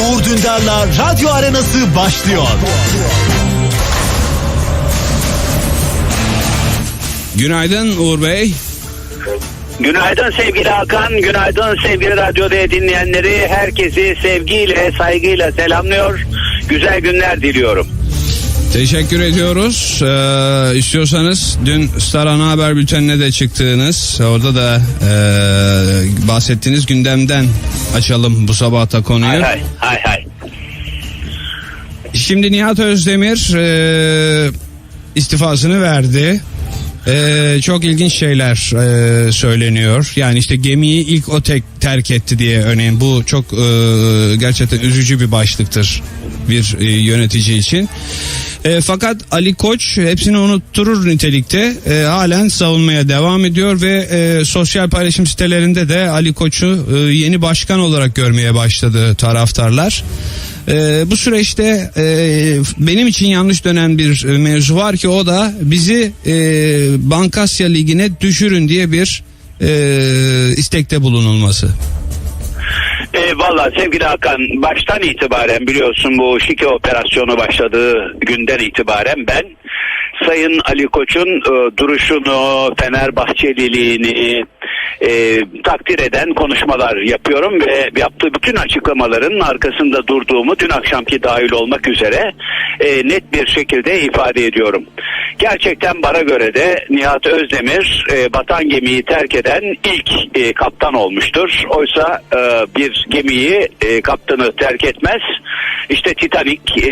Uğur Dündar'la Radyo Arenası başlıyor. Günaydın Uğur Bey. Günaydın sevgili Hakan, günaydın sevgili radyoda dinleyenleri. Herkesi sevgiyle, saygıyla selamlıyor. Güzel günler diliyorum. Teşekkür ediyoruz. Ee, istiyorsanız dün Star Ana Haber Bülteni'ne de çıktığınız orada da e, bahsettiğiniz gündemden açalım bu sabahta konuyu. Hay hay, hay hay. Şimdi Nihat Özdemir e, istifasını verdi. E, çok ilginç şeyler e, söyleniyor. Yani işte gemiyi ilk o tek terk etti diye örneğin bu çok e, gerçekten üzücü bir başlıktır bir e, yönetici için. E, fakat Ali Koç hepsini unutturur nitelikte e, halen savunmaya devam ediyor ve e, sosyal paylaşım sitelerinde de Ali Koç'u e, yeni başkan olarak görmeye başladı taraftarlar. Ee, bu süreçte e, benim için yanlış dönen bir e, mevzu var ki o da bizi e, Bankasya Ligi'ne düşürün diye bir e, istekte bulunulması. E, Valla sevgili Hakan baştan itibaren biliyorsun bu şike operasyonu başladığı günden itibaren ben Sayın Ali Koç'un e, duruşunu, Fenerbahçeliliğini e, takdir eden konuşmalar yapıyorum ve yaptığı bütün açıklamaların arkasında durduğumu dün akşamki dahil olmak üzere e, net bir şekilde ifade ediyorum. Gerçekten bana göre de Nihat Özdemir e, batan gemiyi terk eden ilk e, kaptan olmuştur. Oysa e, bir gemiyi e, kaptanı terk etmez. İşte Titanic e,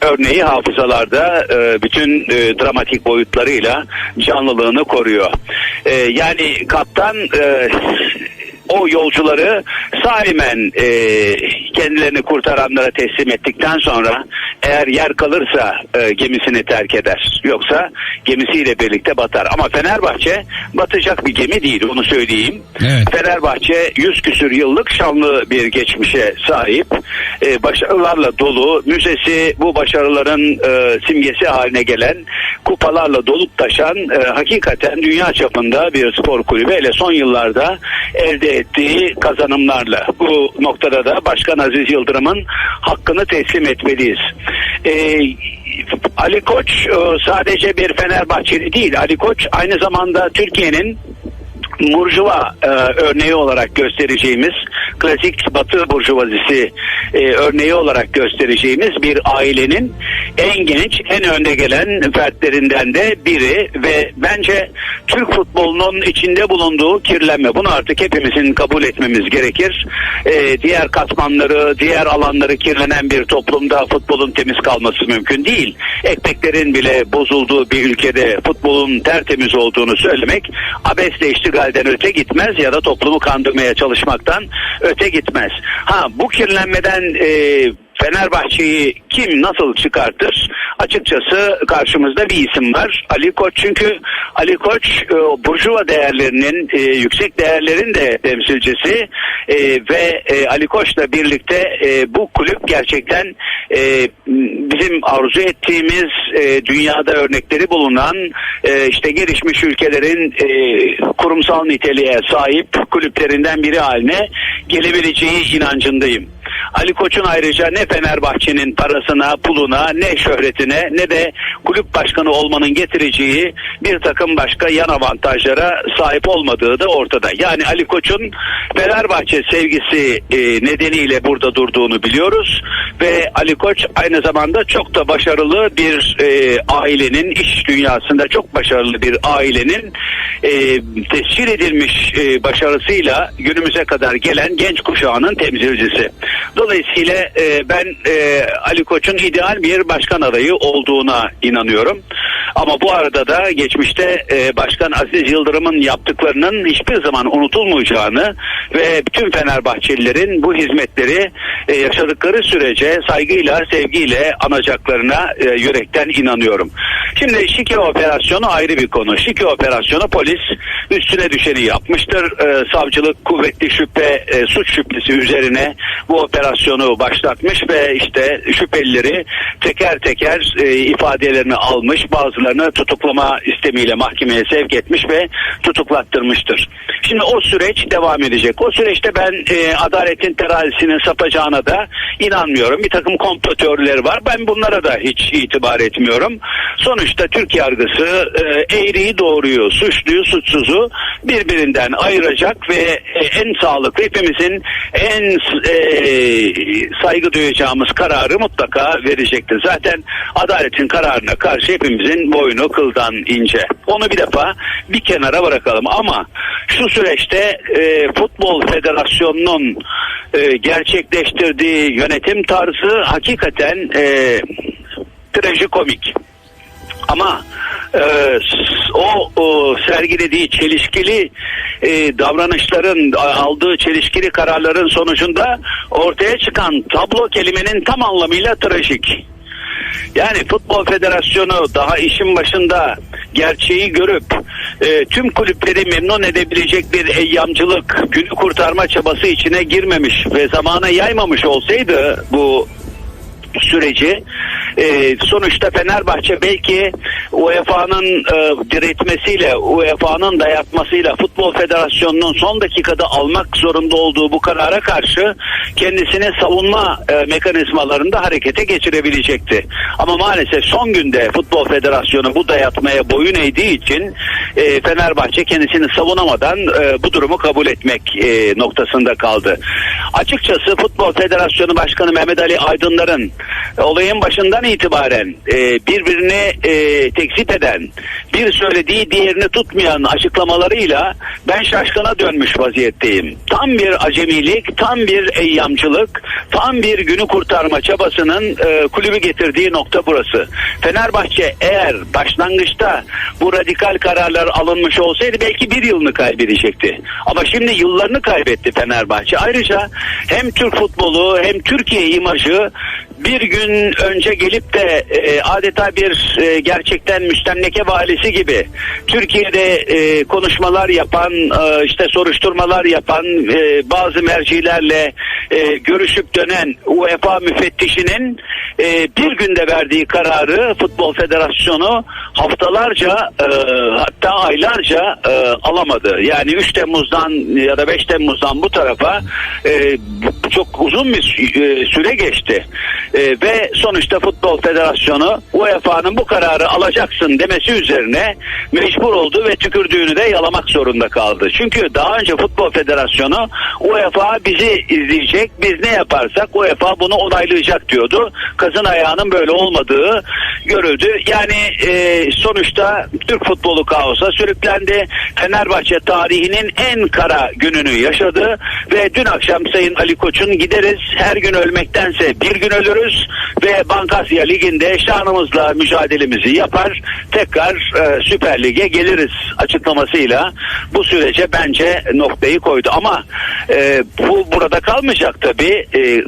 örneği hafızalarda e, bütün e, dramatik boyutlarıyla canlılığını koruyor. E, yani kaptan e, o yolcuları salimen e, kendilerini kurtaranlara teslim ettikten sonra eğer yer kalırsa e, gemisini terk eder. Yoksa gemisiyle birlikte batar. Ama Fenerbahçe batacak bir gemi değil onu söyleyeyim. Evet. Fenerbahçe 100 küsür yıllık şanlı bir geçmişe sahip. E, başarılarla dolu. Müzesi bu başarıların e, simgesi haline gelen kupalarla dolup taşan e, hakikaten dünya çapında bir spor kulübü. Hele son yıllarda elde ettiği kazanımlarla. Bu noktada da Başkan Aziz Yıldırım'ın hakkını teslim etmeliyiz. E, Ali Koç e, sadece bir Fenerbahçeli değil. Ali Koç aynı zamanda Türkiye'nin Burjuva e, örneği olarak göstereceğimiz klasik Batı burjuvazisi e, örneği olarak göstereceğimiz bir ailenin en genç, en önde gelen fertlerinden de biri ve bence Türk futbolunun içinde bulunduğu kirlenme. Bunu artık hepimizin kabul etmemiz gerekir. E, diğer katmanları, diğer alanları kirlenen bir toplumda futbolun temiz kalması mümkün değil. Ekmeklerin bile bozulduğu bir ülkede futbolun tertemiz olduğunu söylemek abesle iştigalden öte gitmez ya da toplumu kandırmaya çalışmaktan öte gitmez. Ha bu kirlenmeden e, Fenerbahçe'yi kim nasıl çıkartır? Açıkçası karşımızda bir isim var. Ali Koç çünkü Ali Koç e, burjuva değerlerinin e, yüksek değerlerin de temsilcisi e, ve e, Ali Koç'la birlikte e, bu kulüp gerçekten e, bizim arzu ettiğimiz e, dünyada örnekleri bulunan e, işte gelişmiş ülkelerin e, kurumsal niteliğe sahip kulüplerinden biri haline gelebileceği inancındayım. Ali Koç'un ayrıca ne Fenerbahçe'nin parasına, puluna, ne şöhretine ne de kulüp başkanı olmanın getireceği bir takım başka yan avantajlara sahip olmadığı da ortada. Yani Ali Koç'un Fenerbahçe sevgisi e, nedeniyle burada durduğunu biliyoruz ve Ali Koç aynı zamanda çok da başarılı bir e, ailenin iş dünyasında çok başarılı bir ailenin e, tescil edilmiş e, başarısıyla günümüze kadar gelen genç kuşağının temsilcisi. Dolayısıyla e, ben e, Ali Koç'un ideal bir başkan adayı olduğuna inanıyorum. Ama bu arada da geçmişte e, Başkan Aziz Yıldırım'ın yaptıklarının hiçbir zaman unutulmayacağını ve bütün Fenerbahçelilerin bu hizmetleri e, yaşadıkları sürece saygıyla, sevgiyle anacaklarına e, yürekten inanıyorum. Şimdi şike operasyonu ayrı bir konu. Şike operasyonu polis üstüne düşeni yapmıştır. E, savcılık kuvvetli şüphe, e, suç şüphesi üzerine bu operasyonu başlatmış ve işte şüphelileri teker teker e, ifadelerini almış. Bazı bazılarını tutuklama istemiyle mahkemeye sevk etmiş ve tutuklattırmıştır. Şimdi o süreç devam edecek. O süreçte ben e, adaletin terazisinin sapacağına da inanmıyorum. Bir takım komplo teorileri var. Ben bunlara da hiç itibar etmiyorum. Sonuçta Türk yargısı e, eğriyi doğruyu, suçluyu suçsuzu birbirinden ayıracak ve e, en sağlıklı hepimizin en e, saygı duyacağımız kararı mutlaka verecektir. Zaten adaletin kararına karşı hepimizin boynu kıldan ince. Onu bir defa bir kenara bırakalım ama şu süreçte e, Futbol Federasyonu'nun e, gerçekleştirdiği yönetim tarzı hakikaten e, trajikomik. Ama e, o, o sergilediği çelişkili e, davranışların aldığı çelişkili kararların sonucunda ortaya çıkan tablo kelimenin tam anlamıyla trajik. Yani Futbol Federasyonu daha işin başında gerçeği görüp e, tüm kulüpleri memnun edebilecek bir eyyamcılık, günü kurtarma çabası içine girmemiş ve zamana yaymamış olsaydı bu süreci e, sonuçta Fenerbahçe belki UEFA'nın e, diretmesiyle UEFA'nın dayatmasıyla Futbol Federasyonu'nun son dakikada almak zorunda olduğu bu karara karşı kendisini savunma e, mekanizmalarında harekete geçirebilecekti. Ama maalesef son günde Futbol Federasyonu bu dayatmaya boyun eğdiği için e, Fenerbahçe kendisini savunamadan e, bu durumu kabul etmek e, noktasında kaldı. Açıkçası Futbol Federasyonu Başkanı Mehmet Ali Aydınlar'ın olayın başından itibaren e, birbirini e, tekzip eden, bir söylediği diğerini tutmayan açıklamalarıyla ben şaşkına dönmüş vaziyetteyim. Tam bir acemilik, tam bir eyyamcılık, tam bir günü kurtarma çabasının e, kulübü getirdiği nokta burası. Fenerbahçe eğer başlangıçta bu radikal kararlar alınmış olsaydı belki bir yılını kaybedecekti. Ama şimdi yıllarını kaybetti Fenerbahçe. Ayrıca hem Türk futbolu hem Türkiye imajı bir gün önce gelip de e, adeta bir e, gerçekten müstemleke valisi gibi Türkiye'de e, konuşmalar yapan e, işte soruşturmalar yapan e, bazı mercilerle e, görüşüp dönen UEFA müfettişinin e, bir günde verdiği kararı Futbol Federasyonu haftalarca e, hatta aylarca e, alamadı. Yani 3 Temmuz'dan ya da 5 Temmuz'dan bu tarafa e, çok uzun bir e, süre geçti. E, ve sonuçta Futbol Federasyonu UEFA'nın bu kararı alacaksın demesi üzerine mecbur oldu ve tükürdüğünü de yalamak zorunda kaldı. Çünkü daha önce Futbol Federasyonu UEFA bizi izleyecek, biz ne yaparsak UEFA bunu onaylayacak diyordu. Kazın ayağının böyle olmadığı görüldü. Yani e, sonuçta Türk futbolu kaosa sürüklendi. Fenerbahçe tarihinin en kara gününü yaşadı ve dün akşam Sayın Ali Koç'un gideriz her gün ölmektense bir gün ölürüz ve Bankasya Ligi'nde şanımızla mücadelemizi yapar tekrar e, Süper Lig'e geliriz açıklamasıyla bu sürece bence noktayı koydu ama e, bu burada kalmayacak tabi e,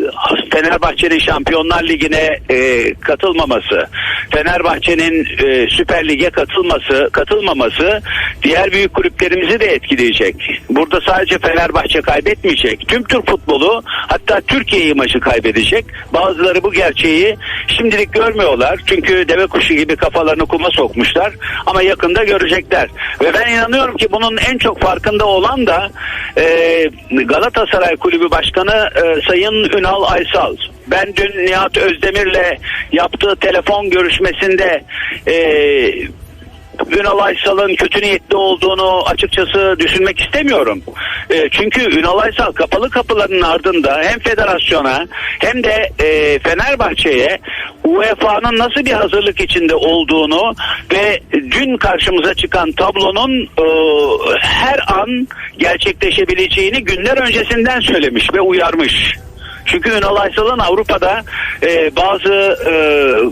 Fenerbahçe'nin Şampiyonlar Ligi'ne e, katılmaması Fenerbahçe'nin e, Süper Lig'e katılması katılmaması diğer büyük kulüplerimizi de etkileyecek. Burada sadece Fenerbahçe kaybetmeyecek. Tüm Türk futbolu hatta Türkiye imajı kaybedecek. Bazıları bu gerçeği şimdilik görmüyorlar. Çünkü deve kuşu gibi kafalarını kuma sokmuşlar. Ama yakında görecekler. Ve ben inanıyorum ki bunun en çok farkında olan da e, Galatasaray Kulübü Başkanı e, Sayın Ünal Aysal. Ben dün Nihat Özdemir'le yaptığı telefon görüşmesinde e, Ünal Aysal'ın kötü niyetli olduğunu açıkçası düşünmek istemiyorum. E, çünkü Ünal Aysal kapalı kapıların ardında hem federasyona hem de e, Fenerbahçe'ye UEFA'nın nasıl bir hazırlık içinde olduğunu ve dün karşımıza çıkan tablonun e, her an gerçekleşebileceğini günler öncesinden söylemiş ve uyarmış. Çünkü Ünal Aysal'ın Avrupa'da e, bazı e,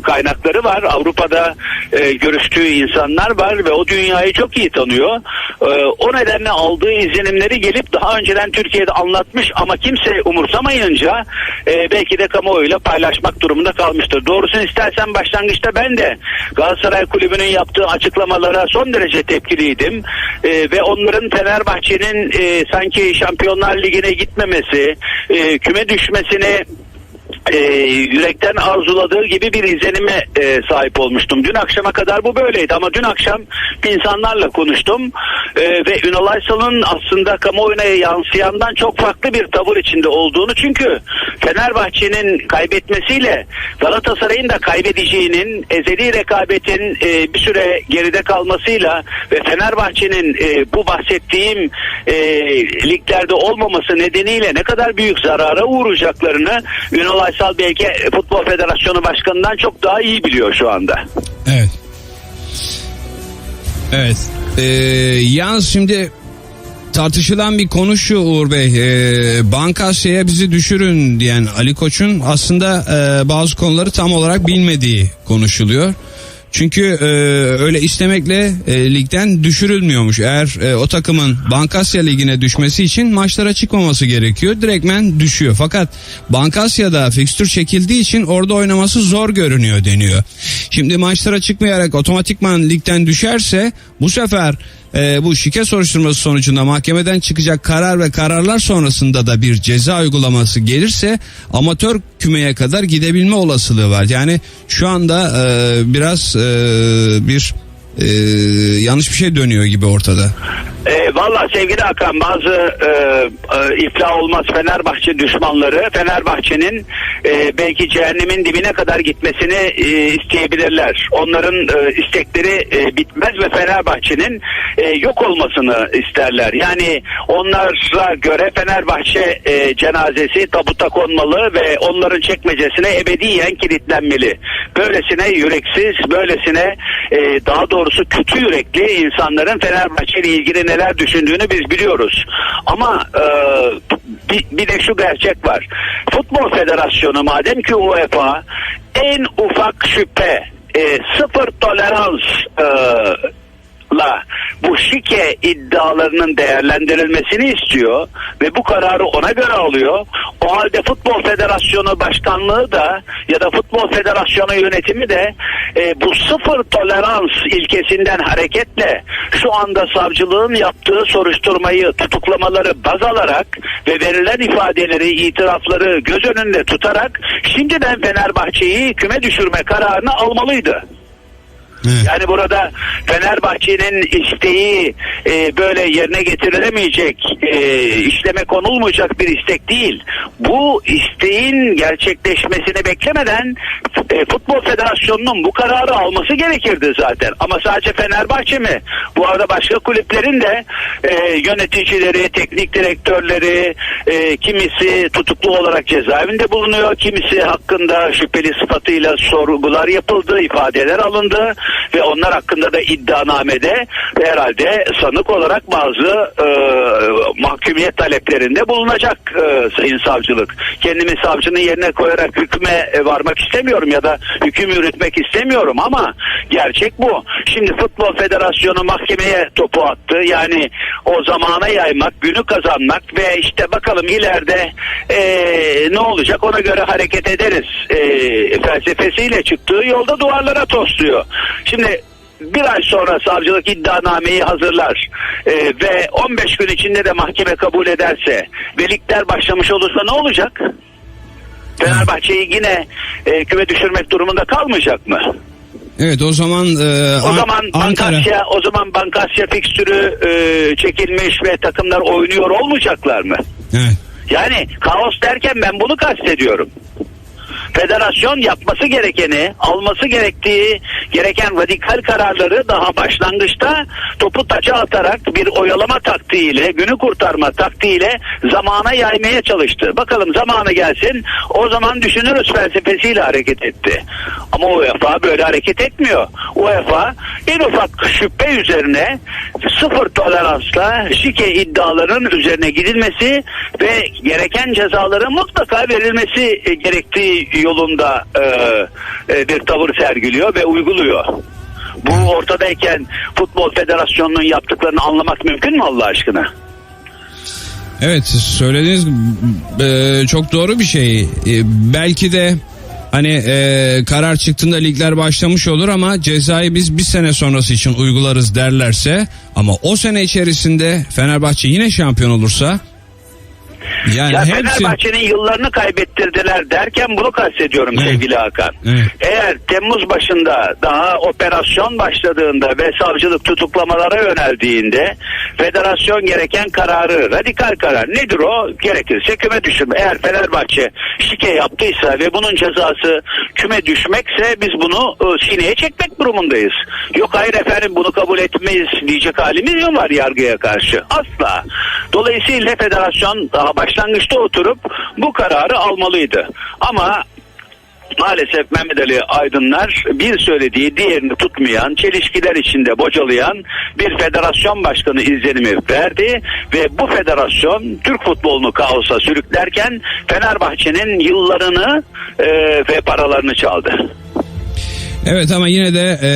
kaynakları var. Avrupa'da e, görüştüğü insanlar var ve o dünyayı çok iyi tanıyor. E, o nedenle aldığı izlenimleri gelip daha önceden Türkiye'de anlatmış ama kimse umursamayınca e, belki de kamuoyuyla paylaşmak durumunda kalmıştır. Doğrusunu istersen başlangıçta ben de Galatasaray Kulübü'nün yaptığı açıklamalara son derece tepkiliydim. E, ve onların Fenerbahçe'nin e, sanki Şampiyonlar Ligi'ne gitmemesi, e, küme düşmesini e, yürekten arzuladığı gibi bir izlenime e, sahip olmuştum. Dün akşama kadar bu böyleydi ama dün akşam insanlarla konuştum E, ve Ünal Aysal'ın aslında kamuoyuna yansıyandan çok farklı bir tavır içinde olduğunu çünkü Fenerbahçe'nin kaybetmesiyle Galatasaray'ın da kaybedeceğinin ezeli rekabetin e, bir süre geride kalmasıyla ve Fenerbahçe'nin e, bu bahsettiğim e, liglerde olmaması nedeniyle ne kadar büyük zarara uğrayacaklarını Ünal Aysal belki Futbol Federasyonu Başkanı'ndan çok daha iyi biliyor şu anda. Evet. Evet. Ee, yalnız şimdi tartışılan bir konu şu Uğur Bey. Ee, Bankasya'ya bizi düşürün diyen Ali Koç'un aslında e, bazı konuları tam olarak bilmediği konuşuluyor. Çünkü e, öyle istemekle e, ligden düşürülmüyormuş. Eğer e, o takımın Bankasya ligine düşmesi için maçlara çıkmaması gerekiyor. Direktmen düşüyor. Fakat Bankasya'da fikstür çekildiği için orada oynaması zor görünüyor deniyor. Şimdi maçlara çıkmayarak otomatikman ligden düşerse bu sefer e, bu şike soruşturması sonucunda mahkemeden çıkacak karar ve kararlar sonrasında da bir ceza uygulaması gelirse amatör kümeye kadar gidebilme olasılığı var. Yani şu anda e, biraz e, bir e, yanlış bir şey dönüyor gibi ortada. E, Valla sevgili Hakan bazı e, e, iflah olmaz Fenerbahçe düşmanları Fenerbahçe'nin e, belki cehennemin dibine kadar gitmesini e, isteyebilirler. Onların e, istekleri e, bitmez ve Fenerbahçe'nin e, yok olmasını isterler. Yani onlara göre Fenerbahçe e, cenazesi tabuta konmalı ve onların çekmecesine ebediyen kilitlenmeli. Böylesine yüreksiz, böylesine e, daha doğrusu kötü yürekli insanların Fenerbahçe ile ilgili neler düşündüğünü biz biliyoruz. Ama e, bir, bir de şu gerçek var. Futbol Federasyonu madem ki UEFA en ufak şüphe e, sıfır tolerans e, la bu şike iddialarının değerlendirilmesini istiyor ve bu kararı ona göre alıyor. O halde Futbol Federasyonu Başkanlığı da ya da Futbol Federasyonu yönetimi de e, bu sıfır tolerans ilkesinden hareketle şu anda savcılığın yaptığı soruşturmayı tutuklamaları baz alarak ve verilen ifadeleri, itirafları göz önünde tutarak şimdiden Fenerbahçe'yi küme düşürme kararını almalıydı. Evet. Yani burada Fenerbahçe'nin isteği e, böyle yerine getirilemeyecek, e, işleme konulmayacak bir istek değil. Bu isteğin gerçekleşmesini beklemeden e, Futbol Federasyonu'nun bu kararı alması gerekirdi zaten. Ama sadece Fenerbahçe mi? Bu arada başka kulüplerin de e, yöneticileri, teknik direktörleri, e, kimisi tutuklu olarak cezaevinde bulunuyor, kimisi hakkında şüpheli sıfatıyla sorgular yapıldı, ifadeler alındı ve onlar hakkında da iddianamede herhalde sanık olarak bazı e, mahkumiyet taleplerinde bulunacak e, sayın savcılık. Kendimi savcının yerine koyarak hükme e, varmak istemiyorum ya da hüküm yürütmek istemiyorum ama gerçek bu. Şimdi Futbol Federasyonu mahkemeye topu attı. Yani o zamana yaymak, günü kazanmak ve işte bakalım ileride e, ne olacak ona göre hareket ederiz e, felsefesiyle çıktığı yolda duvarlara tosluyor. Şimdi bir ay sonra savcılık iddianameyi hazırlar e, ve 15 gün içinde de mahkeme kabul ederse ve ligler başlamış olursa ne olacak? Fenerbahçe'yi yine e, küme düşürmek durumunda kalmayacak mı? Evet o zaman e, O An- zaman Ankara Bankasya o zaman Bankasya fikstürü e, çekilmiş ve takımlar oynuyor olmayacaklar mı? Evet. Yani kaos derken ben bunu kastediyorum. Federasyon yapması gerekeni, alması gerektiği gereken radikal kararları daha başlangıçta topu taça atarak bir oyalama taktiğiyle, günü kurtarma taktiğiyle zamana yaymaya çalıştı. Bakalım zamanı gelsin, o zaman düşünürüz felsefesiyle hareket etti. Ama UEFA böyle hareket etmiyor. UEFA en ufak şüphe üzerine sıfır toleransla şike iddialarının üzerine gidilmesi ve gereken cezaların mutlaka verilmesi e, gerektiği yolunda e, e, bir tavır sergiliyor ve uyguluyor. Bu ortadayken Futbol Federasyonu'nun yaptıklarını anlamak mümkün mü Allah aşkına? Evet söylediğiniz e, çok doğru bir şey. E, belki de hani e, karar çıktığında ligler başlamış olur ama cezayı biz bir sene sonrası için uygularız derlerse ama o sene içerisinde Fenerbahçe yine şampiyon olursa Yani ya hepsi- Fenerbahçe'nin yıllarını kaybettirdiler derken bunu kastediyorum Evet. sevgili Hakan. Evet. Eğer Temmuz başında daha operasyon başladığında ve savcılık tutuklamalara yöneldiğinde federasyon gereken kararı, radikal karar nedir o? Gerekirse küme düşürme. Eğer Fenerbahçe şike yaptıysa ve bunun cezası küme düşmekse biz bunu e, sineye çekmek durumundayız. Yok hayır efendim bunu kabul etmeyiz diyecek halimiz mi var yargıya karşı? Asla. Dolayısıyla federasyon daha başlangıçta oturup bu kararı almalıydı. Ama Maalesef Mehmet Ali Aydınlar bir söylediği diğerini tutmayan, çelişkiler içinde bocalayan bir federasyon başkanı izlenimi verdi ve bu federasyon Türk futbolunu kaosa sürüklerken Fenerbahçe'nin yıllarını e, ve paralarını çaldı. Evet ama yine de e,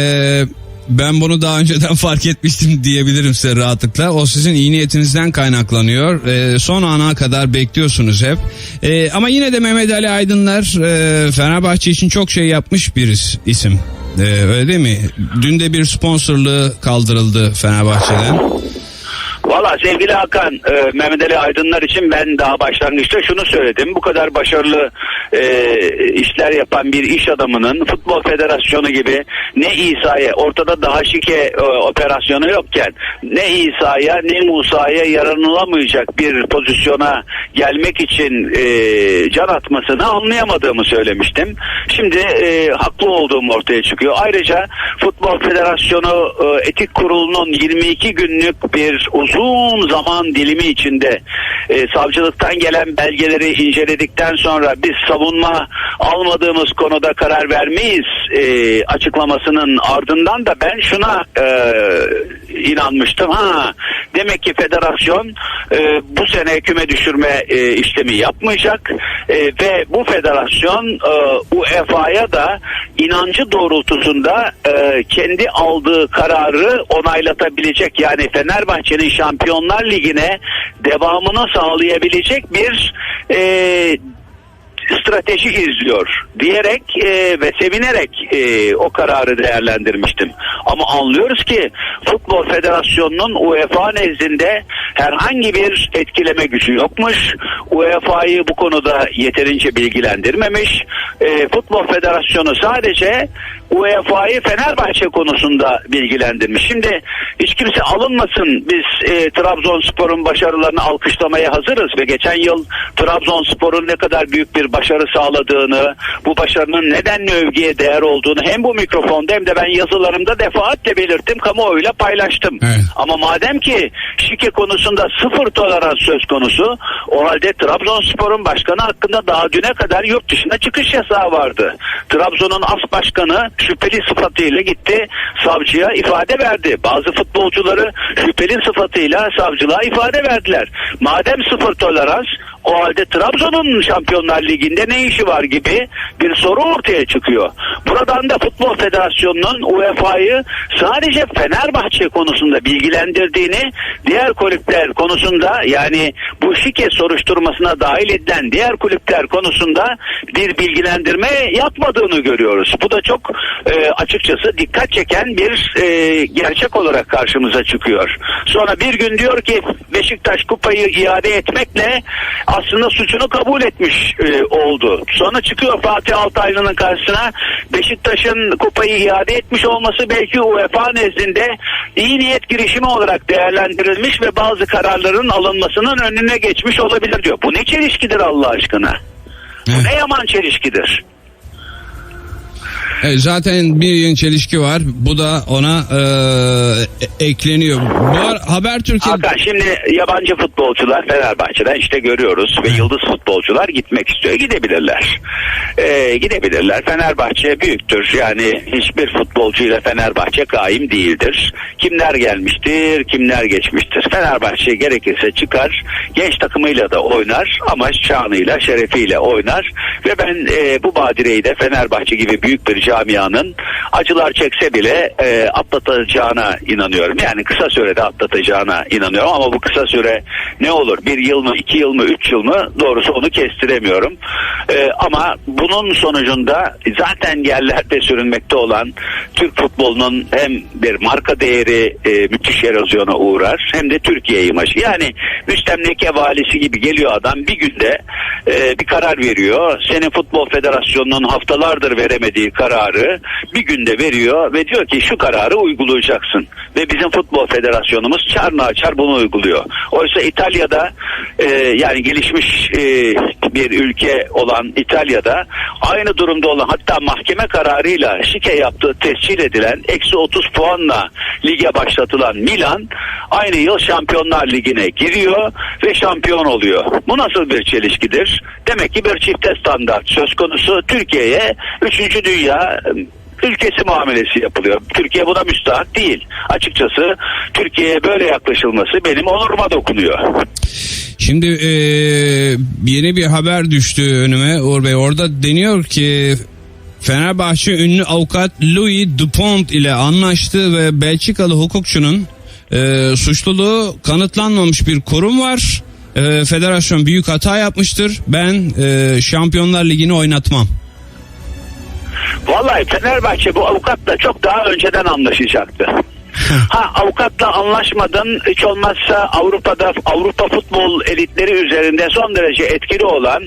ben bunu daha önceden fark etmiştim diyebilirim size rahatlıkla. O sizin iyi niyetinizden kaynaklanıyor. E, son ana kadar bekliyorsunuz hep. E, ama yine de Mehmet Ali Aydınlar e, Fenerbahçe için çok şey yapmış bir is- isim. E, öyle değil mi? Dün de bir sponsorluğu kaldırıldı Fenerbahçe'den. Valla sevgili Hakan, e, Mehmet Ali Aydınlar için ben daha başlangıçta şunu söyledim. Bu kadar başarılı e, işler yapan bir iş adamının Futbol Federasyonu gibi ne İsa'ya, ortada daha şike e, operasyonu yokken ne İsa'ya ne Musa'ya yaranılamayacak bir pozisyona gelmek için e, can atmasını anlayamadığımı söylemiştim. Şimdi e, haklı olduğum ortaya çıkıyor. Ayrıca Futbol Federasyonu e, Etik Kurulu'nun 22 günlük bir uzun zaman dilimi içinde e, savcılıktan gelen belgeleri inceledikten sonra biz savunma almadığımız konuda karar vermeyiz e, açıklamasının ardından da ben şuna e, inanmıştım. Ha demek ki federasyon e, bu sene küme düşürme e, işlemi yapmayacak e, ve bu federasyon e, UEFA'ya da inancı doğrultusunda e, kendi aldığı kararı onaylatabilecek yani Fenerbahçe'nin Şampiyonlar Ligi'ne devamını sağlayabilecek bir e, strateji izliyor diyerek e, ve sevinerek e, o kararı değerlendirmiştim. Ama anlıyoruz ki Futbol Federasyonu'nun UEFA nezdinde herhangi bir etkileme gücü yokmuş. UEFA'yı bu konuda yeterince bilgilendirmemiş. E, Futbol Federasyonu sadece UEFA'yı Fenerbahçe konusunda bilgilendirmiş. Şimdi hiç kimse alınmasın. Biz e, Trabzonspor'un başarılarını alkışlamaya hazırız ve geçen yıl Trabzonspor'un ne kadar büyük bir başarı sağladığını, bu başarının nedenle övgüye değer olduğunu hem bu mikrofonda hem de ben yazılarımda defaatle belirttim, kamuoyuyla paylaştım. Evet. Ama madem ki şike konusunda sıfır tolerans söz konusu, o halde Trabzonspor'un başkanı hakkında daha düne kadar yurt dışına çıkış yasağı vardı. Trabzon'un as başkanı şüpheli sıfatıyla gitti savcıya ifade verdi. Bazı futbolcuları şüpheli sıfatıyla savcılığa ifade verdiler. Madem sıfır tolerans o halde Trabzon'un Şampiyonlar Ligi'nde ne işi var gibi bir soru ortaya çıkıyor. Buradan da Futbol Federasyonu'nun UEFA'yı sadece Fenerbahçe konusunda bilgilendirdiğini, diğer kulüpler konusunda yani bu şike soruşturmasına dahil edilen diğer kulüpler konusunda bir bilgilendirme yapmadığını görüyoruz. Bu da çok e, açıkçası dikkat çeken bir e, gerçek olarak karşımıza çıkıyor. Sonra bir gün diyor ki Beşiktaş kupayı iade etmekle aslında suçunu kabul etmiş e, oldu. Sonra çıkıyor Fatih Altaylı'nın karşısına Beşiktaş'ın kupayı iade etmiş olması belki UEFA nezdinde iyi niyet girişimi olarak değerlendirilmiş ve bazı kararların alınmasının önüne geçmiş olabilir diyor. Bu ne çelişkidir Allah aşkına? Bu Evet. ne yaman çelişkidir? E, zaten bir yığın çelişki var. Bu da ona e, e- ekleniyor. Bu ar- haber Türkiye Hakan şimdi yabancı futbolcular Fenerbahçe'den işte görüyoruz ve yıldız futbolcular gitmek istiyor. Gidebilirler. Ee, gidebilirler. Fenerbahçe büyüktür. Yani hiçbir futbolcuyla Fenerbahçe kaim değildir. Kimler gelmiştir, kimler geçmiştir. Fenerbahçe gerekirse çıkar. Genç takımıyla da oynar ama şanıyla, şerefiyle oynar. Ve ben e, bu badireyi de Fenerbahçe gibi büyük bir camianın acılar çekse bile e, atlatacağına inanıyorum. Yani kısa sürede atlatacağına inanıyorum ama bu kısa süre ne olur? Bir yıl mı, iki yıl mı, üç yıl mı? Doğrusu onu kestiremiyorum. E, ama bunun sonucunda zaten yerlerde sürünmekte olan Türk futbolunun hem bir marka değeri e, müthiş erozyona uğrar hem de Türkiye imajı. Yani müstemleke valisi gibi geliyor adam bir günde e, bir karar veriyor. Senin Futbol Federasyonu'nun haftalardır veremediği kararı bir günde veriyor ve diyor ki şu kararı uygulayacaksın. Ve bizim Futbol Federasyonumuz çarna açar bunu uyguluyor. Oysa İtalya'da e, yani gelişmiş e, bir ülke olan İtalya'da aynı durumda olan hatta mahkeme kararıyla şike yaptığı tescil edilen eksi 30 puanla lige başlatılan Milan aynı yıl Şampiyonlar Ligi'ne giriyor ve şampiyon oluyor. Bu nasıl bir çelişkidir? Demek ki bir çifte standart söz konusu Türkiye'ye 3. dünya ülkesi muamelesi yapılıyor. Türkiye buna müstahak değil. Açıkçası Türkiye'ye böyle yaklaşılması benim onuruma dokunuyor. Şimdi e, yeni bir haber düştü önüme Uğur Bey. Orada deniyor ki Fenerbahçe ünlü avukat Louis Dupont ile anlaştı ve Belçikalı hukukçunun e, suçluluğu kanıtlanmamış bir kurum var. E, federasyon büyük hata yapmıştır. Ben e, Şampiyonlar Ligi'ni oynatmam. Vallahi Fenerbahçe bu avukatla çok daha önceden anlaşacaktı. Ha avukatla anlaşmadın hiç olmazsa Avrupa'da Avrupa futbol elitleri üzerinde son derece etkili olan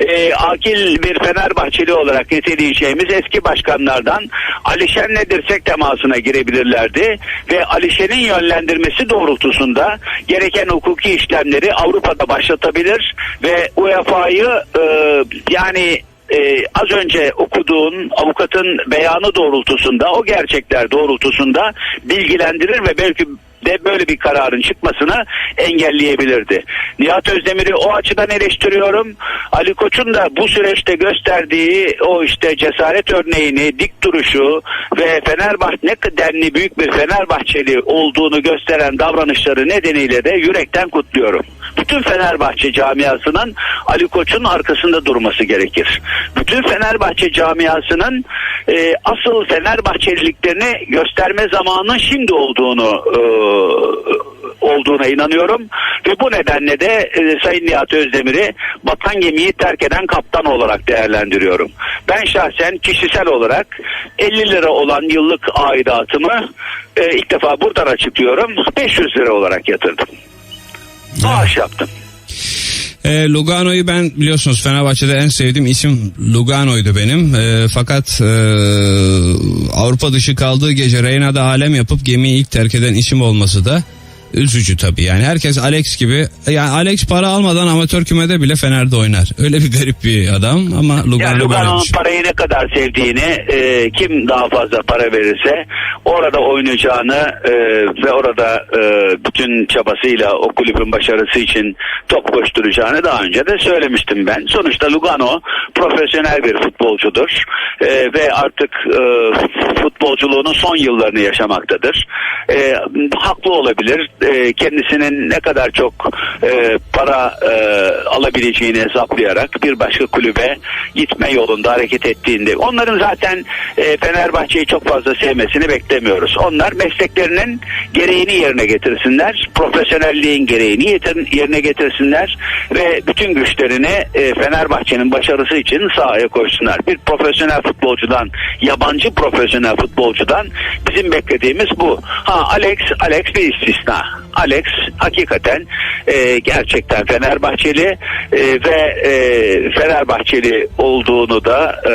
e, akil bir Fenerbahçeli olarak niteleyeceğimiz eski başkanlardan Alişen'le dirsek temasına girebilirlerdi ve Alişen'in yönlendirmesi doğrultusunda gereken hukuki işlemleri Avrupa'da başlatabilir ve UEFA'yı e, yani e, az önce okuduğun avukatın beyanı doğrultusunda o gerçekler doğrultusunda bilgilendirir ve belki de böyle bir kararın çıkmasını engelleyebilirdi. Nihat Özdemir'i o açıdan eleştiriyorum. Ali Koç'un da bu süreçte gösterdiği o işte cesaret örneğini, dik duruşu ve Fenerbahçe ne denli büyük bir Fenerbahçeli olduğunu gösteren davranışları nedeniyle de yürekten kutluyorum. Bütün Fenerbahçe camiasının Ali Koç'un arkasında durması gerekir. Bütün Fenerbahçe camiasının e, asıl Fenerbahçeliliklerini gösterme zamanının şimdi olduğunu e, olduğuna inanıyorum ve bu nedenle de e, Sayın Nihat Özdemir'i batan gemiyi terk eden kaptan olarak değerlendiriyorum. Ben şahsen kişisel olarak 50 lira olan yıllık aidatımı e, ilk defa buradan açıklıyorum 500 lira olarak yatırdım. Bağış yaptım. E, Lugano'yu ben biliyorsunuz Fenerbahçe'de en sevdiğim isim Lugano'ydu benim. E, fakat e, Avrupa dışı kaldığı gece Reyna'da alem yapıp gemiyi ilk terk eden isim olması da üzücü tabii. Yani herkes Alex gibi. Yani Alex para almadan amatör kümede bile Fener'de oynar. Öyle bir garip bir adam ama Lugano Yani Lugano'nun parayı ne kadar sevdiğini e, kim daha fazla para verirse orada oynayacağını e, ve orada e, bütün çabasıyla o kulübün başarısı için top koşturacağını daha önce de söylemiştim ben. Sonuçta Lugano profesyonel bir futbolcudur e, ve artık e, futbolculuğunun son yıllarını yaşamaktadır. E, haklı olabilir. E, kendisinin ne kadar çok e, para e, alabileceğini hesaplayarak bir başka kulübe gitme yolunda hareket ettiğinde onların zaten e, Fenerbahçe'yi çok fazla sevmesini beklemiyoruz. Onlar mesleklerinin gereğini yerine getirsinler. Profesyonelliğin gereğini yerine getirsinler ve bütün güçlerini e, Fenerbahçe'nin başarısı için sahaya koysunlar. Bir profesyonel futbolcudan, yabancı profesyonel futbolcudan bizim beklediğimiz bu. Ha Alex, Alex bir istisna. Alex hakikaten e, gerçekten Fenerbahçeli e, ve e, Fenerbahçeli olduğunu da e,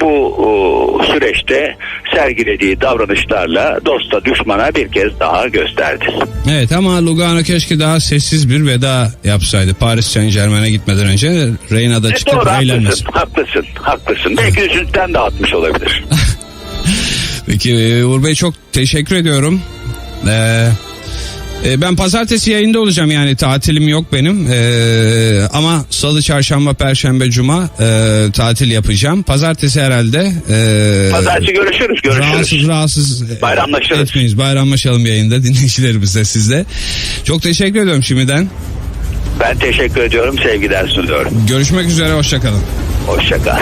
bu o, süreçte sergilediği davranışlarla dosta düşmana bir kez daha gösterdi. Evet ama Lugano keşke daha sessiz bir veda yapsaydı. Paris Saint Germain'e gitmeden önce Reyna'da E, çıkıp doğru eğlenmesin. haklısın, haklısın, haklısın. Belki üzüntüden dağıtmış olabilir. Peki e, Uğur Bey çok teşekkür ediyorum. Ee, e, ben pazartesi yayında olacağım yani tatilim yok benim. Ee, ama salı, çarşamba, perşembe, cuma e, tatil yapacağım. Pazartesi herhalde. E, Pazartesi görüşürüz, görüşürüz. Rahatsız rahatsız e, Bayramlaşırız. etmeyiz. Bayramlaşalım yayında dinleyicilerimizle sizle. Çok teşekkür ediyorum şimdiden. Ben teşekkür ediyorum, sevgiler sunuyorum. Görüşmek üzere hoşçakalın. Hoşçakal.